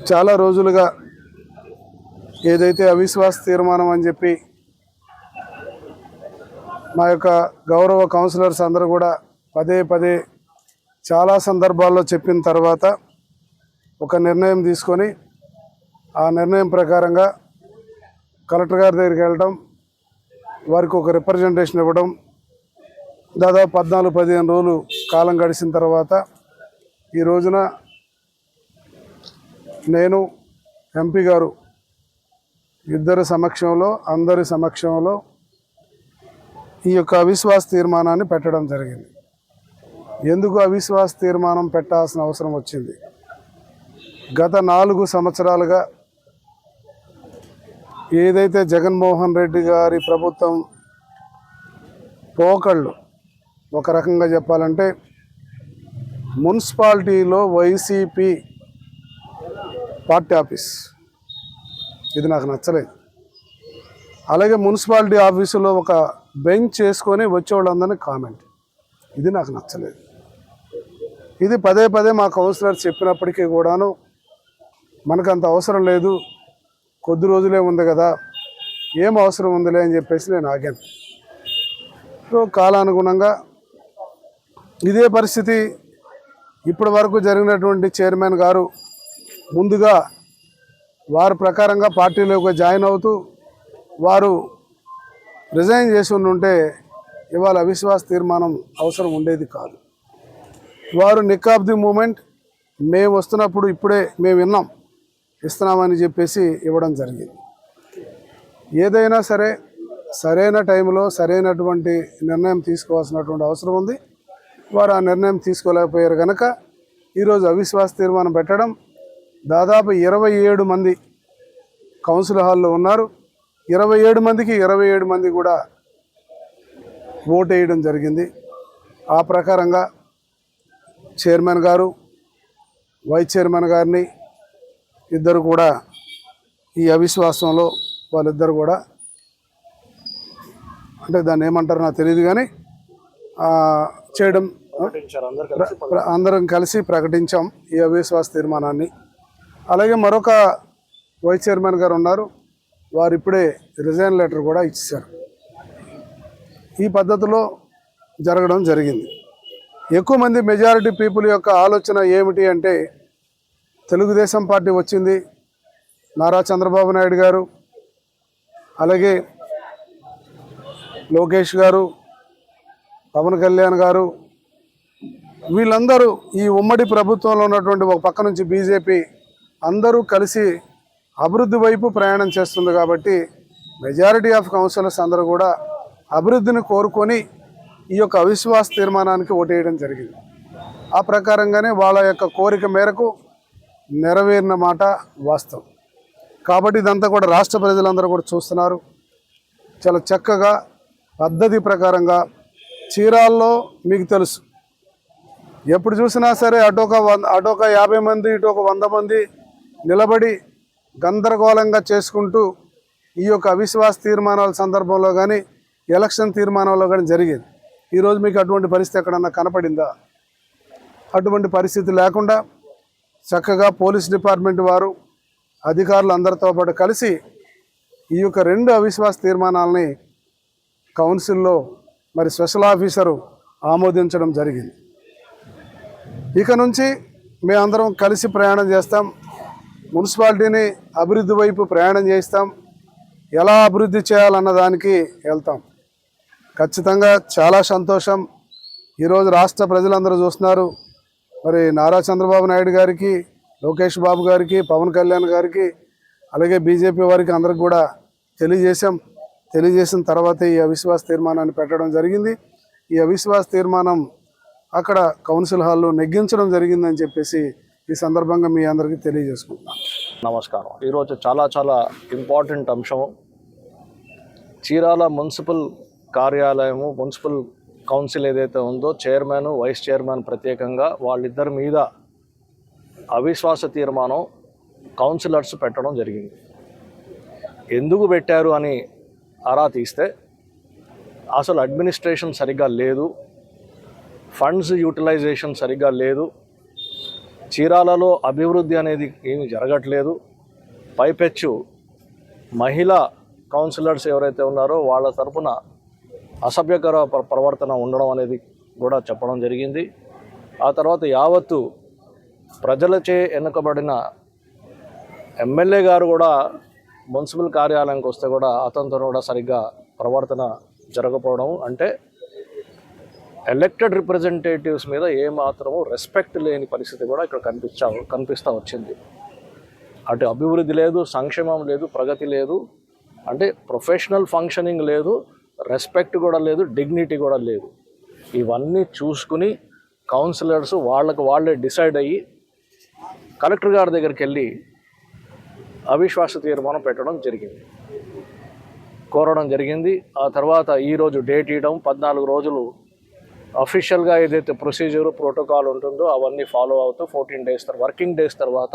చాలా రోజులుగా ఏదైతే అవిశ్వాస తీర్మానం అని చెప్పి మా యొక్క గౌరవ కౌన్సిలర్స్ అందరూ కూడా పదే పదే చాలా సందర్భాల్లో చెప్పిన తర్వాత ఒక నిర్ణయం తీసుకొని ఆ నిర్ణయం ప్రకారంగా కలెక్టర్ గారి దగ్గరికి వెళ్ళడం వారికి ఒక రిప్రజెంటేషన్ ఇవ్వడం దాదాపు పద్నాలుగు పదిహేను రోజులు కాలం గడిచిన తర్వాత ఈ రోజున నేను ఎంపీ గారు ఇద్దరి సమక్షంలో అందరి సమక్షంలో ఈ యొక్క అవిశ్వాస తీర్మానాన్ని పెట్టడం జరిగింది. ఎందుకు అవిశ్వాస తీర్మానం పెట్టాల్సిన అవసరం వచ్చింది? గత నాలుగు సంవత్సరాలుగా ఏదైతే జగన్మోహన్ రెడ్డి గారి ప్రభుత్వం పోకళ్ళు ఒక రకంగా చెప్పాలంటే మున్సిపాలిటీలో వైసీపీ పార్టీ ఆఫీస్. ఇది నాకు నచ్చలేదు. అలాగే మున్సిపాలిటీ ఆఫీసులో ఒక బెంచ్ చేసుకొని వచ్చేవాళ్ళందరినీ కామెంట్. ఇది నాకు నచ్చలేదు. ఇది పదే పదే మా కౌన్సిలర్ చెప్పినప్పటికీ కూడాను మనకు అంత అవసరం లేదు. కొద్ది రోజులే ఉంది కదా. ఏం అవసరం ఉందిలే అని చెప్పేసి నేను ఆగాను. సో కాలానుగుణంగా ఇదే పరిస్థితి ఇప్పటి వరకు జరిగినటువంటి చైర్మన్ గారు ముందుగా వారి ప్రకారంగా పార్టీలోకి జాయిన్ అవుతూ వారు రిజైన్ చేసి ఉంటే ఇవాళ అవిశ్వాస తీర్మానం అవసరం ఉండేది కాదు. వారు నిక్ ఆఫ్ ది మూమెంట్ మేము వస్తున్నప్పుడు ఇప్పుడే మేము విన్నాం ఇస్తున్నామని చెప్పేసి ఇవ్వడం జరిగింది. ఏదైనా సరే సరైన టైంలో సరైనటువంటి నిర్ణయం తీసుకోవాల్సినటువంటి అవసరం ఉంది. వారు ఆ నిర్ణయం తీసుకోలేకపోయారు కనుక ఈరోజు అవిశ్వాస తీర్మానం పెట్టడం దాదాపు ఇరవై ఏడు మంది కౌన్సిల్ హాల్లో ఉన్నారు. ఇరవై ఏడు మందికి ఇరవై ఏడు మంది కూడా ఓటు వేయడం జరిగింది. ఆ ప్రకారంగా చైర్మన్ గారు వైస్ చైర్మన్ గారిని ఇద్దరు కూడా ఈ అవిశ్వాసంలో వాళ్ళిద్దరు కూడా అంటే దాన్ని ఏమంటారో నాకు తెలియదు కానీ చేయడం అందరం కలిసి ప్రకటించాం ఈ అవిశ్వాస తీర్మానాన్ని. అలాగే మరొక వైస్ చైర్మన్ గారు ఉన్నారు. వారు ఇప్పుడే రిజైన్ లెటర్ కూడా ఇచ్చారు ఈ పద్ధతిలో జరగడం జరిగింది. ఎక్కువ మంది మెజారిటీ పీపుల్ యొక్క ఆలోచన ఏమిటి అంటే తెలుగుదేశం పార్టీ వచ్చింది నారా చంద్రబాబు నాయుడు గారు అలాగే లోకేష్ గారు పవన్ కళ్యాణ్ గారు వీళ్ళందరూ ఈ ఉమ్మడి ప్రభుత్వంలో ఉన్నటువంటి ఒక పక్క నుంచి బీజేపీ అందరూ కలిసి అభివృద్ధి వైపు ప్రయాణం చేస్తుంది కాబట్టి మెజారిటీ ఆఫ్ కౌన్సిలర్స్ అందరూ కూడా అభివృద్ధిని కోరుకొని ఈ యొక్క అవిశ్వాస తీర్మానానికి ఓటేయడం జరిగింది. ఆ ప్రకారంగానే వాళ్ళ యొక్క కోరిక మేరకు నెరవేరిన మాట వాస్తవం. కాబట్టి ఇదంతా కూడా రాష్ట్ర ప్రజలందరూ కూడా చూస్తున్నారు. చాలా చక్కగా పద్ధతి ప్రకారంగా చీరాల్లో మీకు తెలుసు. ఎప్పుడు చూసినా సరే అటోక వంద అటోక యాభై మంది ఇటు ఒక వంద మంది నిలబడి గందరగోళంగా చేసుకుంటూ ఈ యొక్క అవిశ్వాస తీర్మానాల సందర్భంలో కానీ ఎలక్షన్ తీర్మానంలో కానీ జరిగేది. ఈరోజు మీకు అటువంటి పరిస్థితి ఎక్కడన్నా కనపడిందా? అటువంటి పరిస్థితి లేకుండా చక్కగా పోలీస్ డిపార్ట్మెంట్ వారు అధికారులు అందరితో పాటు కలిసి ఈ యొక్క రెండు అవిశ్వాస తీర్మానాలని కౌన్సిల్లో మరి స్పెషల్ ఆఫీసరు ఆమోదించడం జరిగింది. ఇక నుంచి మేమందరం కలిసి ప్రయాణం చేస్తాం. మున్సిపాలిటీని అభివృద్ధి వైపు ప్రయాణం చేస్తాం ఎలా అభివృద్ధి చేయాలన్న దానికి వెళ్తాం. ఖచ్చితంగా చాలా సంతోషం. ఈరోజు రాష్ట్ర ప్రజలందరూ చూస్తున్నారు. మరి నారా చంద్రబాబు నాయుడు గారికి లోకేష్ బాబు గారికి పవన్ కళ్యాణ్ గారికి అలాగే బీజేపీ వారికి అందరికి కూడా తెలియజేశాం. తెలియజేసిన తర్వాత ఈ అవిశ్వాస తీర్మానాన్ని పెట్టడం జరిగింది. ఈ అవిశ్వాస తీర్మానం అక్కడ కౌన్సిల్ హాల్లో నెగ్గించడం జరిగిందని చెప్పేసి ఈ సందర్భంగా మీ అందరికీ తెలియజేసుకుంటున్నాను. నమస్కారం. ఈరోజు చాలా చాలా ఇంపార్టెంట్ అంశం చీరాల మున్సిపల్ కార్యాలయము మున్సిపల్ కౌన్సిల్ ఏదైతే ఉందో చైర్మన్ వైస్ చైర్మన్ ప్రత్యేకంగా వాళ్ళిద్దరి మీద అవిశ్వాస తీర్మానం కౌన్సిలర్స్ పెట్టడం జరిగింది. ఎందుకు పెట్టారు అని ఆరా తీస్తే అసలు అడ్మినిస్ట్రేషన్ సరిగ్గా లేదు ఫండ్స్ యూటిలైజేషన్ సరిగ్గా లేదు చీరాలలో అభివృద్ధి అనేది ఏమి జరగట్లేదు. పైపెచ్చు మహిళా కౌన్సిలర్స్ ఎవరైతే ఉన్నారో వాళ్ళ తరపున అసభ్యకర ప్రవర్తన ఉండడం అనేది కూడా చెప్పడం జరిగింది. ఆ తర్వాత యావత్తు ప్రజలచే ఎన్నుకబడిన ఎమ్మెల్యే గారు కూడా మున్సిపల్ కార్యాలయానికి వస్తే కూడా అతనితో కూడా సరిగ్గా ప్రవర్తన జరగకపోవడం అంటే ఎలక్టెడ్ రిప్రజెంటేటివ్స్ మీద ఏమాత్రము రెస్పెక్ట్ లేని పరిస్థితి కూడా ఇక్కడ కనిపించా కనిపిస్తూ వచ్చింది. అటు అభివృద్ధి లేదు సంక్షేమం లేదు ప్రగతి లేదు. అంటే ప్రొఫెషనల్ ఫంక్షనింగ్ లేదు రెస్పెక్ట్ కూడా లేదు డిగ్నిటీ కూడా లేదు. ఇవన్నీ చూసుకుని కౌన్సిలర్స్ వాళ్ళకు వాళ్ళే డిసైడ్ అయ్యి కలెక్టర్ గారి దగ్గరికి వెళ్ళి అవిశ్వాస తీర్మానం పెట్టడం జరిగింది. కోరడం జరిగింది. ఆ తర్వాత ఈరోజు డేట్ ఇవ్వడం పద్నాలుగు రోజులు అఫీషియల్గా ఏదైతే ప్రొసీజర్ ప్రోటోకాల్ ఉంటుందో అవన్నీ ఫాలో అవుతూ ఫోర్టీన్ డేస్ తర్వాత వర్కింగ్ డేస్ తర్వాత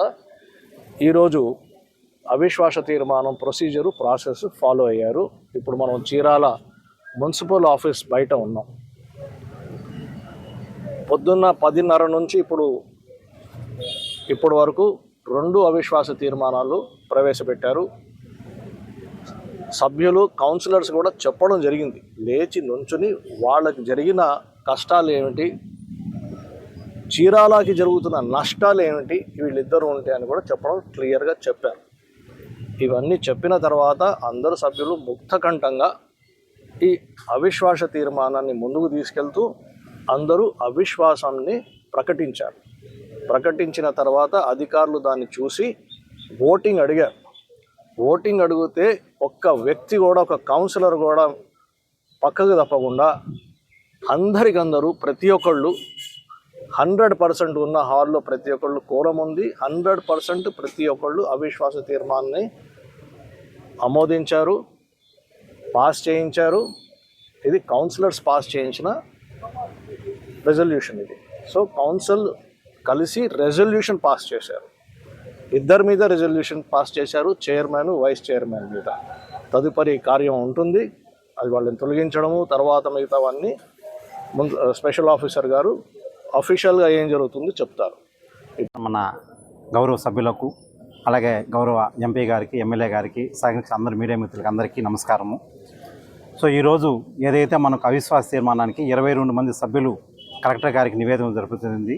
ఈరోజు అవిశ్వాస తీర్మానం ప్రొసీజరు ప్రాసెస్ ఫాలో అయ్యారు. ఇప్పుడు మనం చీరాల మున్సిపల్ ఆఫీస్ బయట ఉన్నాం. పొద్దున్న పదిన్నర నుంచి ఇప్పుడు ఇప్పటి వరకు రెండు అవిశ్వాస తీర్మానాలు ప్రవేశపెట్టారు. సభ్యులు కౌన్సిలర్స్ కూడా చెప్పడం జరిగింది. లేచి నుంచుని వాళ్ళకి జరిగిన కష్టాలు ఏమిటి చీరాలకి జరుగుతున్న నష్టాలు ఏమిటి వీళ్ళిద్దరూ ఉంటాయి అని కూడా చెప్పడం క్లియర్గా చెప్పారు. ఇవన్నీ చెప్పిన తర్వాత అందరు సభ్యులు ముక్తకంఠంగా ఈ అవిశ్వాస తీర్మానాన్ని ముందుకు తీసుకెళ్తూ అందరూ అవిశ్వాసాన్ని ప్రకటించారు. ప్రకటించిన తర్వాత అధికారులు దాన్ని చూసి ఓటింగ్ అడిగారు. ఓటింగ్ అడిగితే ఒక్క వ్యక్తి కూడా ఒక కౌన్సిలర్ కూడా పక్కకు తప్పకుండా అందరికందరూ ప్రతి ఒక్కళ్ళు హండ్రెడ్ పర్సెంట్ ఉన్న హాల్లో ప్రతి ఒక్కళ్ళు కోరం ఉంది. హండ్రెడ్ పర్సెంట్ ప్రతి ఒక్కళ్ళు అవిశ్వాస తీర్మానాన్ని ఆమోదించారు పాస్ చేయించారు. ఇది కౌన్సిలర్స్ పాస్ చేయించిన రెజల్యూషన్ ఇది. సో కౌన్సిల్ కలిసి రెజల్యూషన్ పాస్ చేశారు. ఇద్దరి మీద రెజల్యూషన్ పాస్ చేశారు చైర్మన్ వైస్ చైర్మన్ మీద. తదుపరి కార్యం ఉంటుంది. అది వాళ్ళని తొలగించడము తర్వాత మిగతావన్నీ ముందు స్పెషల్ ఆఫీసర్ గారు అఫీషియల్గా ఏం జరుగుతుందో చెప్తారు. మన గౌరవ సభ్యులకు అలాగే గౌరవ ఎంపీ గారికి ఎమ్మెల్యే గారికి సహకరించిన అందరి మీడియా మిత్రులకి అందరికీ నమస్కారము. సో ఈరోజు ఏదైతే మనకు అవిశ్వాస తీర్మానానికి ఇరవై రెండు మంది సభ్యులు కలెక్టర్ గారికి నివేదన జరుపుతుంది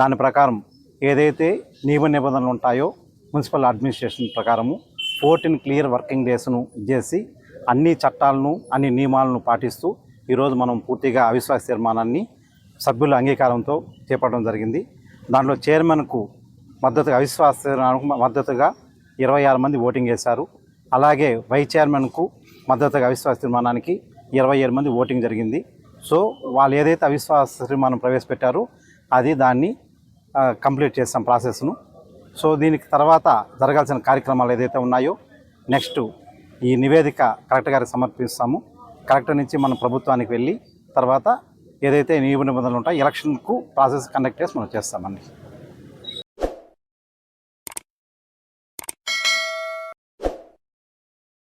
దాని ప్రకారం ఏదైతే నియమ నిబంధనలు ఉంటాయో మున్సిపల్ అడ్మినిస్ట్రేషన్ ప్రకారము ఫోర్టీన్ క్లియర్ వర్కింగ్ డేస్ను చేసి అన్ని చట్టాలను అన్ని నియమాలను పాటిస్తూ ఈరోజు మనం పూర్తిగా అవిశ్వాస తీర్మానాన్ని సభ్యుల అంగీకారంతో చేపట్టడం జరిగింది. దాంట్లో చైర్మన్కు మద్దతుగా అవిశ్వాస తీర్మానానికి మద్దతుగా ఇరవై ఆరు మంది ఓటింగ్ చేశారు. అలాగే వైస్ చైర్మన్కు మద్దతుగా అవిశ్వాస తీర్మానానికి ఇరవై ఏడు మంది ఓటింగ్ జరిగింది. సో వాళ్ళు ఏదైతే అవిశ్వాస తీర్మానం ప్రవేశపెట్టారో అది దాన్ని కంప్లీట్ చేస్తాం ప్రాసెస్ను. సో దీనికి తర్వాత జరగాల్సిన కార్యక్రమాలు ఏదైతే ఉన్నాయో నెక్స్ట్ ఈ నివేదిక కలెక్టర్ గారికి సమర్పిస్తాము. కలెక్టర్ నుంచి మన ప్రభుత్వానికి వెళ్ళి తర్వాత ఏదైతే నియమ నిబంధనలు ఉంటాయో ఎలక్షన్కు ప్రాసెస్ కండక్ట్ చేసి మనం చేస్తామండి.